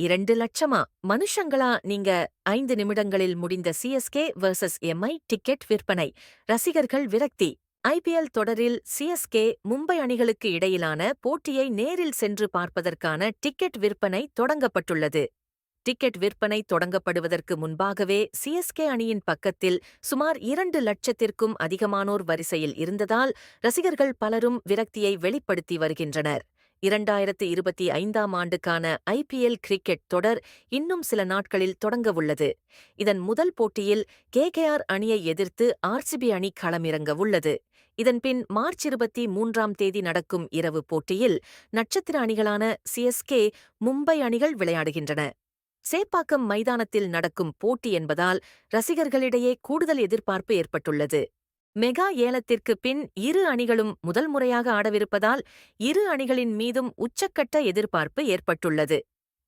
இரண்டு லட்சமா? மனுஷங்களா? நீங்க ஐந்து நிமிடங்களில் முடிந்த சிஎஸ்கே வர்சஸ் எம்ஐ டிக்கெட் விற்பனை. ரசிகர்கள் விரக்தி. ஐபிஎல் தொடரில் சிஎஸ்கே மும்பை அணிகளுக்கு இடையிலான போட்டியை நேரில் சென்று பார்ப்பதற்கான டிக்கெட் விற்பனை தொடங்கப்பட்டுள்ளது. டிக்கெட் விற்பனை தொடங்கப்படுவதற்கு முன்பாகவே சிஎஸ்கே அணியின் பக்கத்தில் சுமார் இரண்டு லட்சத்திற்கும் அதிகமானோர் வரிசையில் இருந்ததால் ரசிகர்கள் பலரும் விரக்தியை வெளிப்படுத்தி வருகின்றனர். இரண்டாயிரத்து இருபத்தி ஐந்தாம் ஆண்டுக்கான ஐபிஎல் கிரிக்கெட் தொடர் இன்னும் சில நாட்களில் தொடங்கவுள்ளது. இதன் முதல் போட்டியில் கேகேஆர் அணியை எதிர்த்து ஆர்சிபி அணி களமிறங்க உள்ளது இதன்பின் மார்ச் இருபத்தி மூன்றாம் தேதி நடக்கும் இரவு போட்டியில் நட்சத்திர அணிகளான சிஎஸ்கே மும்பை அணிகள் விளையாடுகின்றன. சேப்பாக்கம் மைதானத்தில் நடக்கும் போட்டி என்பதால் ரசிகர்களிடையே கூடுதல் எதிர்பார்ப்பு ஏற்பட்டுள்ளது. மெகா ஏலத்திற்கு பின் இரு அணிகளும் முதல் முறையாக ஆடவிருப்பதால் இரு அணிகளின் மீதும் உச்சக்கட்ட எதிர்பார்ப்பு ஏற்பட்டுள்ளது.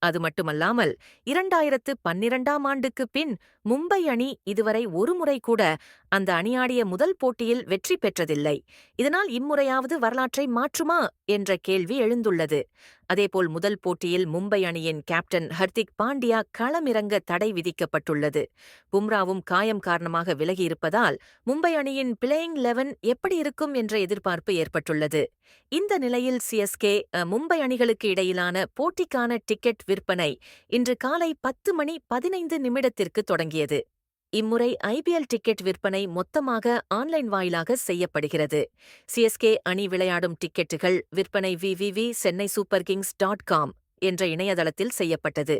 அது மட்டுமல்லாமல் இரண்டாயிரத்து பன்னிரண்டாம் ஆண்டுக்கு பின் மும்பை அணி இதுவரை ஒருமுறை கூட அந்த அணியாடிய முதல் போட்டியில் வெற்றி பெற்றதில்லை. இதனால் இம்முறையாவது வரலாற்றை மாற்றுமா? என்ற கேள்வி எழுந்துள்ளது. அதேபோல் முதல் போட்டியில் மும்பை அணியின் கேப்டன் ஹர்திக் பாண்டியா களமிறங்க தடை விதிக்கப்பட்டுள்ளது. பும்ராவும் காயம் காரணமாக விலகியிருப்பதால் மும்பை அணியின் பிளேயிங் லெவன் எப்படி இருக்கும் என்ற எதிர்பார்ப்பு ஏற்பட்டுள்ளது. இந்த நிலையில் சிஎஸ்கே மும்பை அணிகளுக்கு இடையிலான போட்டிக்கான டிக்கெட் விற்பனை இன்று காலை பத்து மணி பதினைந்து நிமிடத்திற்கு தொடங்கியது. இம்முறை ஐபிஎல் டிக்கெட் விற்பனை மொத்தமாக ஆன்லைன் வாயிலாக செய்யப்படுகிறது. சிஎஸ்கே அணி விளையாடும் டிக்கெட்டுகள் விற்பனை www Chennai super kings dot com என்ற இணையதளத்தில் செய்யப்பட்டது.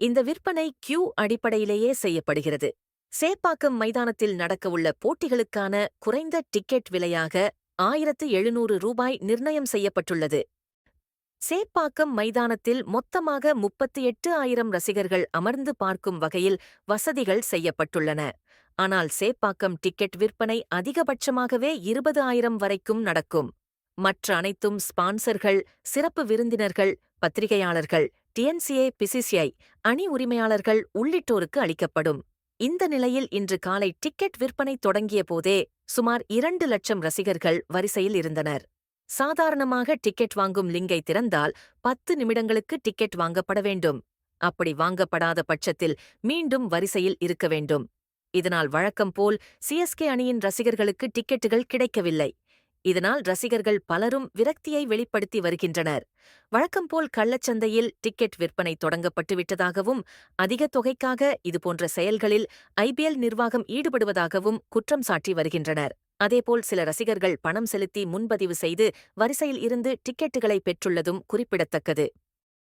இந்த விற்பனை கியூ அடிப்படையிலேயே செய்யப்படுகிறது. சேப்பாக்கம் மைதானத்தில் நடக்கவுள்ள போட்டிகளுக்கான குறைந்த டிக்கெட் விலையாக ஆயிரத்து எழுநூறு ரூபாய் நிர்ணயம் செய்யப்பட்டுள்ளது. சேப்பாக்கம் மைதானத்தில் மொத்தமாக முப்பத்தி எட்டு ஆயிரம் ரசிகர்கள் அமர்ந்து பார்க்கும் வகையில் வசதிகள் செய்யப்பட்டுள்ளன. ஆனால் சேப்பாக்கம் டிக்கெட் விற்பனை அதிகபட்சமாகவே இருபது ஆயிரம் வரைக்கும் நடக்கும். மற்ற அனைத்தும் ஸ்பான்சர்கள் சிறப்பு விருந்தினர்கள் பத்திரிகையாளர்கள் டிஎன்சிஏ பிசிசிஐ அணி உரிமையாளர்கள் உள்ளிட்டோருக்கு அளிக்கப்படும். இந்த நிலையில் இன்று காலை டிக்கெட் விற்பனை தொடங்கிய போதே சுமார் இரண்டு லட்சம் ரசிகர்கள் வரிசையில் இருந்தனர். சாதாரணமாக டிக்கெட் வாங்கும் லிங்கை திறந்தால் பத்து நிமிடங்களுக்கு டிக்கெட் வாங்கப்பட வேண்டும். அப்படி வாங்கப்படாத பட்சத்தில் மீண்டும் வரிசையில் இருக்க வேண்டும். இதனால் வழக்கம் போல் சிஎஸ்கே அணியின் ரசிகர்களுக்கு டிக்கெட்டுகள் கிடைக்கவில்லை. இதனால் ரசிகர்கள் பலரும் விரக்தியை வெளிப்படுத்தி வருகின்றனர். வழக்கம்போல் கள்ளச்சந்தையில் டிக்கெட் விற்பனை தொடங்கப்பட்டு விட்டதாகவும் அதிக தொகைக்காக இதுபோன்ற செயல்களில் ஐபிஎல் நிர்வாகம் ஈடுபடுவதாகவும் குற்றம் சாட்டி வருகின்றனர். அதேபோல் சில ரசிகர்கள் பணம் செலுத்தி முன்பதிவு செய்து வரிசையில் இருந்து டிக்கெட்டுகளை பெற்றுள்ளதும் குறிப்பிடத்தக்கது.